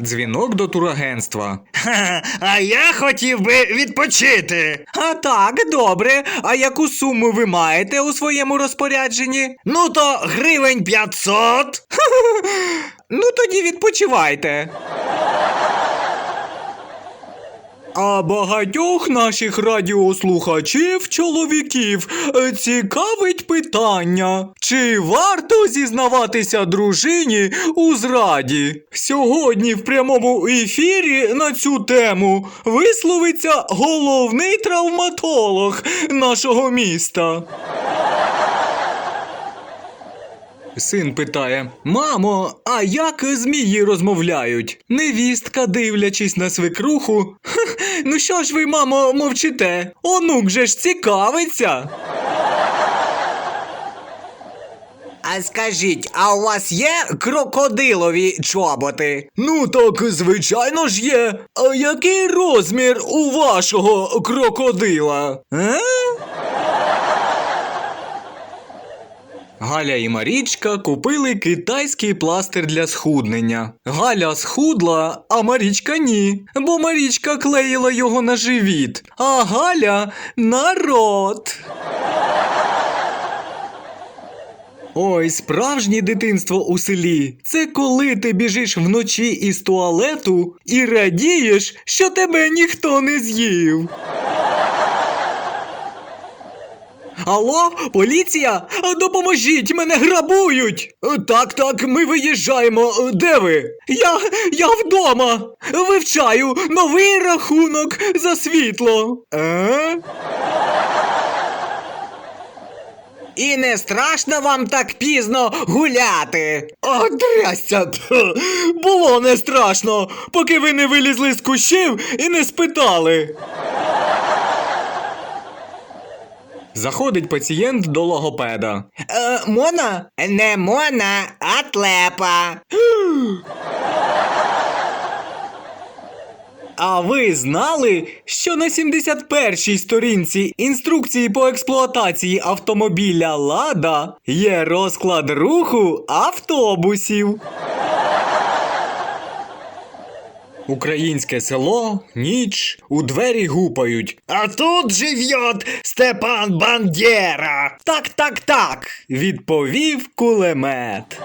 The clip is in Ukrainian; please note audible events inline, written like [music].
Дзвінок до турагентства. Ха, [laughs] а я хотів би відпочити. А так, добре. А яку суму ви маєте у своєму розпорядженні? Ну то гривень 500. [laughs] Ну тоді відпочивайте. А багатьох наших радіослухачів, чоловіків, е, цікавить питання, чи варто зізнаватися дружині у зраді? Сьогодні в прямому ефірі на цю тему висловиться головний травматолог нашого міста. Син питає: Мамо, а як змії розмовляють? Невістка, дивлячись на свекруху. Ну що ж ви, мамо, мовчите? Онук же ж цікавиться. А скажіть, а у вас є крокодилові чоботи? Ну так, звичайно ж є. А який розмір у вашого крокодила? Е? Галя і Марічка купили китайський пластир для схуднення. Галя схудла, а Марічка ні, бо Марічка клеїла його на живіт, а Галя на рот. Ой, справжнє дитинство у селі. Це коли ти біжиш вночі із туалету і радієш, що тебе ніхто не з'їв. Алло, поліція? Допоможіть, мене грабують. Е, Так, так, ми виїжджаємо. Е, Де ви? Я. я вдома. Вивчаю новий рахунок за світло. Е? І не страшно вам так пізно гуляти? О, трясся! Було не страшно, поки ви не вилізли з кущів і не спитали. Заходить пацієнт до логопеда. Е, Мона? Не Мона, а тлепа. А ви знали, що на 71-й сторінці інструкції по експлуатації автомобіля Лада є розклад руху автобусів? Українське село, ніч, у двері гупають. А тут живет Степан Бандера. Так, так, так, відповів кулемет.